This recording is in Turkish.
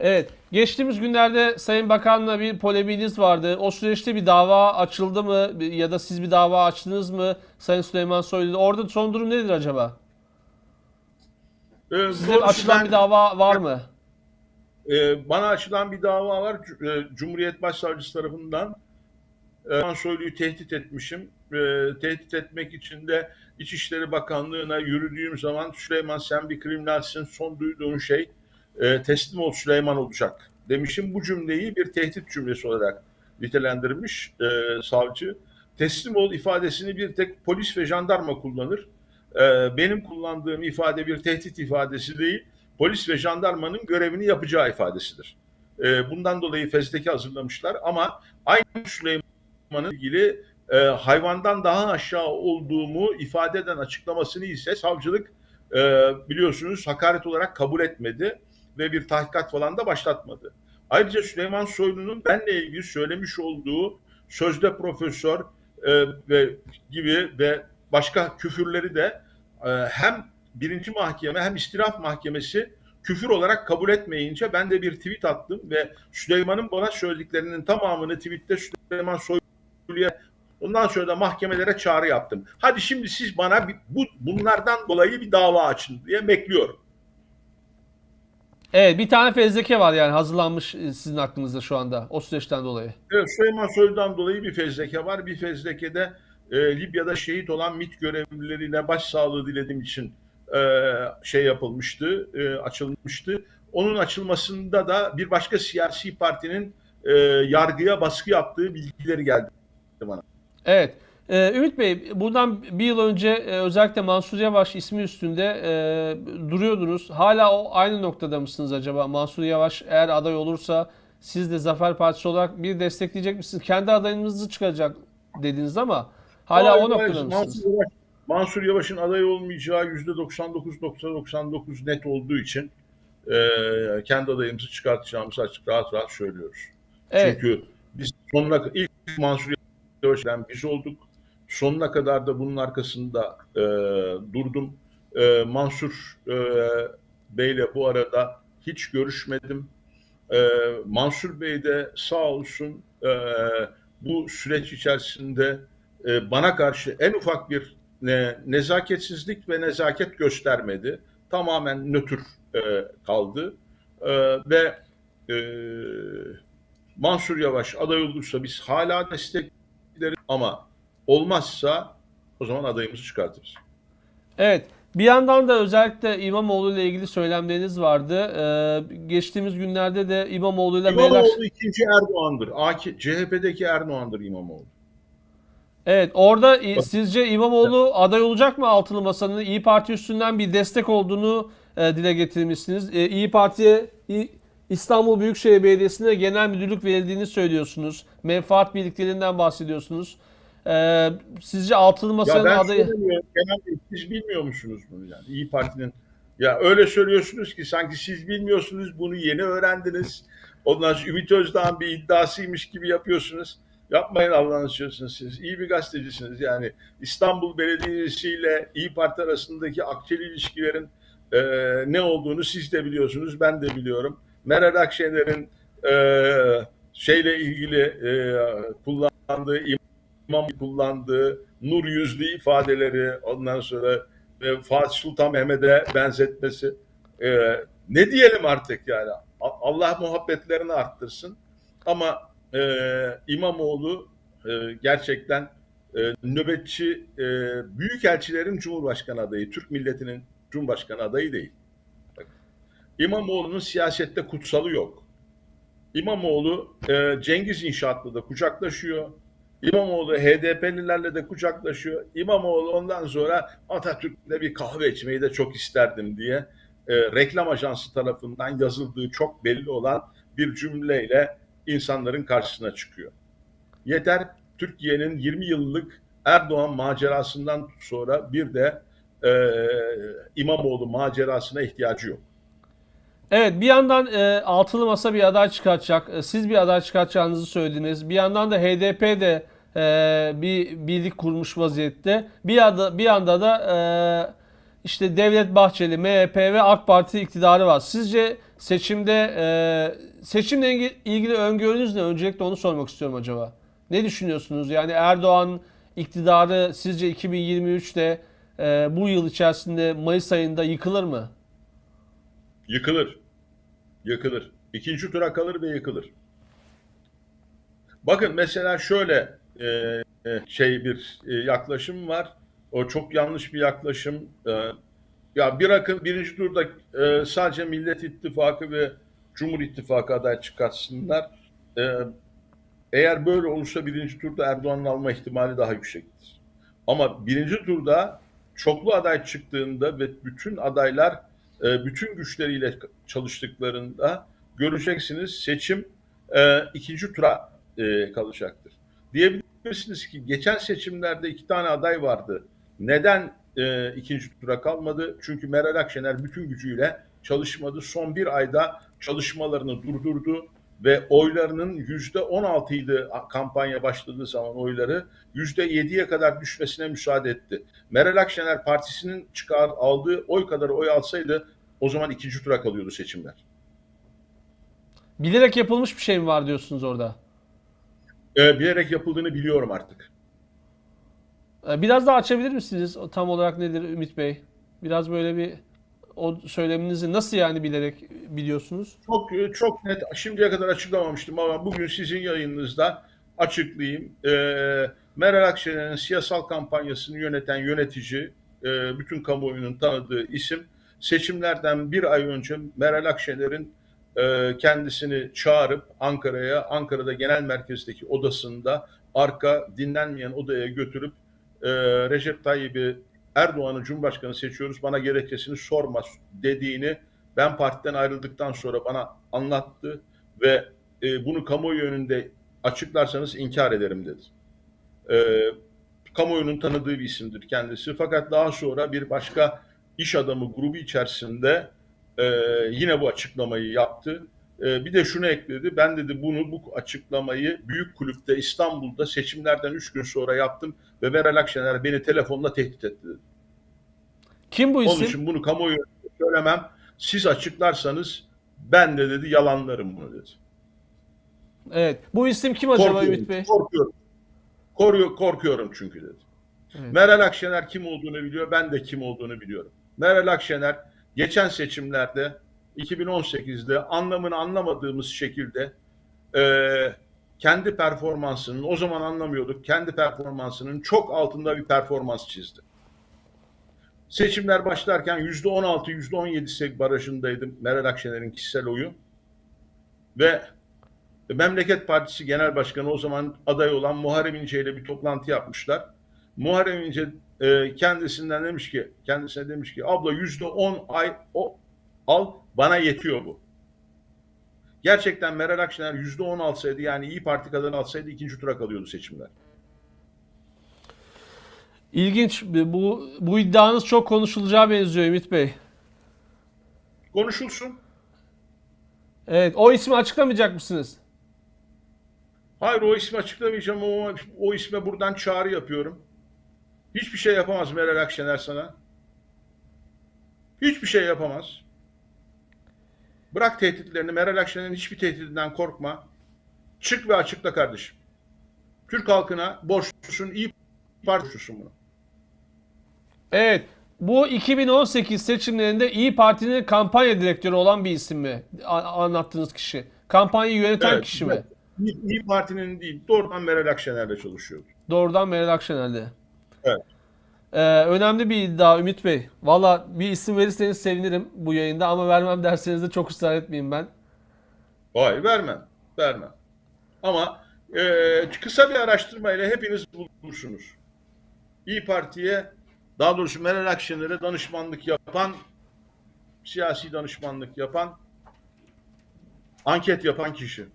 Evet. Geçtiğimiz günlerde Sayın Bakan'la bir polemiğiniz vardı. O süreçte bir dava açıldı mı ya da siz bir dava açtınız mı Sayın Süleyman Soylu? Orada son durum nedir acaba? Ee, Size açılan ben- bir dava var mı? e, bana açılan bir dava var. E, Cumhuriyet Başsavcısı tarafından e, Süleyman Soylu'yu tehdit etmişim. E, tehdit etmek için de İçişleri Bakanlığı'na yürüdüğüm zaman Süleyman sen bir kriminalsin son duyduğun şey e, teslim ol Süleyman olacak demişim. Bu cümleyi bir tehdit cümlesi olarak nitelendirmiş e, savcı. Teslim ol ifadesini bir tek polis ve jandarma kullanır. E, benim kullandığım ifade bir tehdit ifadesi değil, polis ve jandarmanın görevini yapacağı ifadesidir. E, bundan dolayı fezleke hazırlamışlar ama aynı Süleyman'ın ilgili e, hayvandan daha aşağı olduğumu ifade eden açıklamasını ise savcılık e, biliyorsunuz hakaret olarak kabul etmedi ve bir tahkikat falan da başlatmadı. Ayrıca Süleyman Soylu'nun benle ilgili söylemiş olduğu sözde profesör e, ve gibi ve başka küfürleri de e, hem birinci mahkeme hem istiraf mahkemesi küfür olarak kabul etmeyince ben de bir tweet attım ve Süleyman'ın bana söylediklerinin tamamını tweette Süleyman Soylu'ya ondan sonra da mahkemelere çağrı yaptım. Hadi şimdi siz bana bu bunlardan dolayı bir dava açın diye bekliyorum. Evet bir tane fezleke var yani hazırlanmış e, sizin aklınızda şu anda o süreçten dolayı. Evet, Süleyman Soylu'dan dolayı bir fezleke var. Bir fezlekede e, Libya'da şehit olan MİT görevlilerine başsağlığı dilediğim için e, şey yapılmıştı, e, açılmıştı. Onun açılmasında da bir başka siyasi partinin e, yargıya baskı yaptığı bilgileri geldi bana. Evet. Ee, Ümit Bey, buradan bir yıl önce e, özellikle Mansur Yavaş ismi üstünde e, duruyordunuz. Hala o aynı noktada mısınız acaba? Mansur Yavaş eğer aday olursa siz de Zafer Partisi olarak bir destekleyecek misiniz? Kendi adayınızı çıkacak dediniz ama hala Hayır, o noktada hayır. mısınız? Mansur, Yavaş, Mansur Yavaş'ın aday olmayacağı %99.99 net olduğu için e, kendi adayımızı çıkartacağımızı açık rahat rahat söylüyoruz. Evet. Çünkü biz sonuna ilk Mansur Yavaş'tan biz olduk. Sonuna kadar da bunun arkasında e, durdum. E, Mansur e, Bey'le bu arada hiç görüşmedim. E, Mansur Bey de sağ olsun e, bu süreç içerisinde e, bana karşı en ufak bir ne, nezaketsizlik ve nezaket göstermedi. Tamamen nötr e, kaldı. E, ve e, Mansur Yavaş aday olursa biz hala destekleriz ama olmazsa o zaman adayımızı çıkartırız. Evet. Bir yandan da özellikle İmamoğlu ile ilgili söylemleriniz vardı. Ee, geçtiğimiz günlerde de İmamoğlu ile İmamoğlu ikinci Erdoğan'dır. AK, CHP'deki Erdoğan'dır İmamoğlu. Evet orada i- sizce İmamoğlu aday olacak mı altılı masanın? İyi Parti üstünden bir destek olduğunu e, dile getirmişsiniz. E, İyi Parti'ye İstanbul Büyükşehir Belediyesi'ne genel müdürlük verildiğini söylüyorsunuz. Menfaat birliklerinden bahsediyorsunuz. E, sizce altılı Ya masanın ben adayı... söylemiyorum. Genelde siz bilmiyor musunuz bunu yani? İyi Parti'nin ya öyle söylüyorsunuz ki sanki siz bilmiyorsunuz bunu yeni öğrendiniz. Ondan sonra Ümit Özdağ'ın bir iddiasıymış gibi yapıyorsunuz. Yapmayın Allah'ını istiyorsunuz siz. İyi bir gazetecisiniz yani. İstanbul Belediyesi ile İyi Parti arasındaki akçeli ilişkilerin e, ne olduğunu siz de biliyorsunuz. Ben de biliyorum. Meral Akşener'in e, şeyle ilgili e, kullandığı imam kullandığı nur yüzlü ifadeleri ondan sonra e, Fatih Sultan Mehmet'e benzetmesi e, ne diyelim artık yani Allah muhabbetlerini arttırsın ama e, İmamoğlu e, gerçekten e, nöbetçi e, büyükelçilerin Cumhurbaşkanı adayı Türk milletinin Cumhurbaşkanı adayı değil. İmamoğlu'nun siyasette kutsalı yok. İmamoğlu e, Cengiz İnşaat'la da kucaklaşıyor. İmamoğlu HDP'lilerle de kucaklaşıyor. İmamoğlu ondan sonra Atatürk'le bir kahve içmeyi de çok isterdim diye e, reklam ajansı tarafından yazıldığı çok belli olan bir cümleyle insanların karşısına çıkıyor. Yeter Türkiye'nin 20 yıllık Erdoğan macerasından sonra bir de e, İmamoğlu macerasına ihtiyacı yok. Evet bir yandan e, altılı masa bir aday çıkartacak. E, siz bir aday çıkartacağınızı söylediniz. Bir yandan da HDP de e, bir birlik kurmuş vaziyette. Bir yanda, bir yanda da e, işte Devlet Bahçeli, MHP ve AK Parti iktidarı var. Sizce seçimde e, seçimle ilgi- ilgili öngörünüz ne? Öncelikle onu sormak istiyorum acaba. Ne düşünüyorsunuz? Yani Erdoğan iktidarı sizce 2023'te e, bu yıl içerisinde Mayıs ayında yıkılır mı? Yıkılır. Yıkılır. İkinci tura kalır ve yıkılır. Bakın mesela şöyle e, e, şey bir e, yaklaşım var. O çok yanlış bir yaklaşım. E, ya bir akın birinci turda e, sadece Millet İttifakı ve Cumhur İttifakı aday çıkartsınlar. E, eğer böyle olursa birinci turda Erdoğan'ın alma ihtimali daha yüksektir. Ama birinci turda çoklu aday çıktığında ve bütün adaylar e, bütün güçleriyle çalıştıklarında göreceksiniz seçim e, ikinci tura e, kalacaktır. Diyebilirsiniz ki geçen seçimlerde iki tane aday vardı. Neden e, ikinci tura kalmadı? Çünkü Meral Akşener bütün gücüyle çalışmadı. Son bir ayda çalışmalarını durdurdu ve oylarının yüzde 16 idi kampanya başladığı zaman oyları yüzde 7'ye kadar düşmesine müsaade etti. Meral Akşener partisinin çıkar aldığı oy kadar oy alsaydı o zaman ikinci tura kalıyordu seçimler. Bilerek yapılmış bir şey mi var diyorsunuz orada? Ee, bilerek yapıldığını biliyorum artık. E, Biraz daha açabilir misiniz? Tam olarak nedir Ümit Bey? Biraz böyle bir o söyleminizi nasıl yani bilerek biliyorsunuz? Çok çok net şimdiye kadar açıklamamıştım ama bugün sizin yayınınızda açıklayayım. Ee, Meral Akşener'in siyasal kampanyasını yöneten yönetici, e, bütün kamuoyunun tanıdığı isim seçimlerden bir ay önce Meral Akşener'in e, kendisini çağırıp Ankara'ya, Ankara'da genel merkezdeki odasında arka dinlenmeyen odaya götürüp e, Recep Tayyip'i Erdoğan'ı Cumhurbaşkanı seçiyoruz bana gerekçesini sorma dediğini ben partiden ayrıldıktan sonra bana anlattı ve e, bunu kamuoyu önünde açıklarsanız inkar ederim dedi. E, kamuoyunun tanıdığı bir isimdir kendisi. Fakat daha sonra bir başka iş adamı grubu içerisinde e, yine bu açıklamayı yaptı. E, bir de şunu ekledi. Ben dedi bunu bu açıklamayı büyük kulüpte İstanbul'da seçimlerden 3 gün sonra yaptım ve Meral Akşener beni telefonla tehdit etti dedi. Kim bu Onun isim? için bunu kamuoyu söylemem. Siz açıklarsanız ben de dedi yalanlarım bunu dedi. Evet. Bu isim kim acaba Korkuyorum, Ümit Bey? korkuyorum. Koruyor, korkuyorum çünkü dedi. Evet. Meral Akşener kim olduğunu biliyor, ben de kim olduğunu biliyorum. Meral Akşener geçen seçimlerde 2018'de anlamını anlamadığımız şekilde eee, kendi performansının, o zaman anlamıyorduk, kendi performansının çok altında bir performans çizdi. Seçimler başlarken %16, %17 barajındaydı Meral Akşener'in kişisel oyu. Ve Memleket Partisi Genel Başkanı o zaman aday olan Muharrem İnce ile bir toplantı yapmışlar. Muharrem İnce e, kendisinden demiş ki, kendisine demiş ki abla yüzde on ay o al bana yetiyor bu. Gerçekten Meral Akşener yüzde on alsaydı yani İyi Parti kadar alsaydı ikinci tura kalıyordu seçimler. İlginç. Bu bu iddianız çok konuşulacağı benziyor Ümit Bey. Konuşulsun. Evet. O ismi açıklamayacak mısınız? Hayır o ismi açıklamayacağım ama o isme buradan çağrı yapıyorum. Hiçbir şey yapamaz Meral Akşener sana. Hiçbir şey yapamaz. Bırak tehditlerini. Meral Akşener'in hiçbir tehdidinden korkma. Çık ve açıkla kardeşim. Türk halkına borçlusun, iyi partisin bunu. Evet. Bu 2018 seçimlerinde İyi Parti'nin kampanya direktörü olan bir isim mi? A- anlattığınız kişi. Kampanyayı yöneten Evet, kişi mi? İyi, Parti'nin değil, doğrudan Meral Akşener'le çalışıyordu. Doğrudan Meral Akşener'de. Evet. Ee, önemli bir iddia Ümit Bey. Valla bir isim verirseniz sevinirim bu yayında ama vermem derseniz de çok ısrar etmeyeyim ben. Hayır vermem, vermem. Ama e, kısa bir araştırmayla hepiniz bulursunuz. İyi Parti'ye, daha doğrusu Meral Akşener'e danışmanlık yapan, siyasi danışmanlık yapan, anket yapan kişi.